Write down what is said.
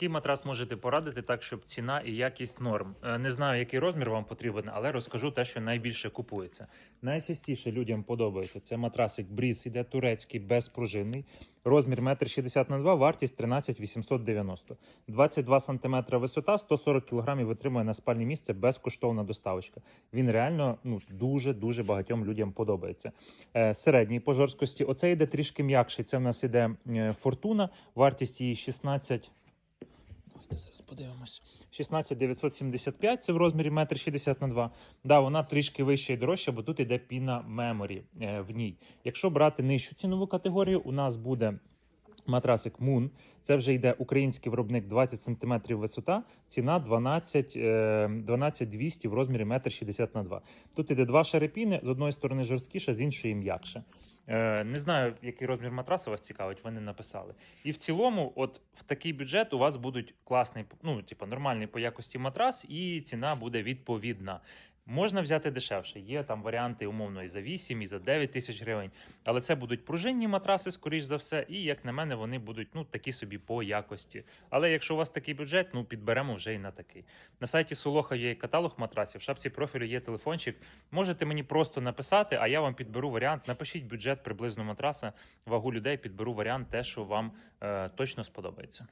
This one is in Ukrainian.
Який матрас можете порадити так, щоб ціна і якість норм? Е, Не знаю, який розмір вам потрібен, але розкажу те, що найбільше купується. Найчастіше людям подобається це матрасик Бріз, іде турецький, безпружинний. Розмір 1,60 на 2, вартість 13 890. 22 см висота, 140 кг витримує на спальне місце безкоштовна доставочка. Він реально ну, дуже-дуже багатьом людям подобається. Е, середній по жорсткості. Оце йде трішки м'якший. Це в нас іде е, фортуна, вартість її 16. Зараз подивимось. 16 975, це в розмірі 1,60 на 2. Да, вона трішки вища і дорожча, бо тут іде піна меморі е, в ній. Якщо брати нижчу цінову категорію, у нас буде матрасик Moon. Це вже йде український виробник 20 см висота, ціна 12, е, 12 200 в розмірі 1,60 на 2. Тут іде два шарипіни, з одної сторони жорсткіше, з іншої м'якше. Е, Не знаю, який розмір матраса вас цікавить, ви не написали. І в цілому, от в такий бюджет у вас будуть класний, ну, типу, нормальний по якості матрас, і ціна буде відповідна. Можна взяти дешевше. Є там варіанти умовно і за 8, і за 9 тисяч гривень. Але це будуть пружинні матраси, скоріш за все, і як на мене, вони будуть ну такі собі по якості. Але якщо у вас такий бюджет, ну підберемо вже і на такий. На сайті Солоха є каталог матрасів, в шапці профілю є телефончик. Можете мені просто написати, а я вам підберу варіант. Напишіть бюджет приблизно матраса, вагу людей, підберу варіант, те, що вам е, точно сподобається.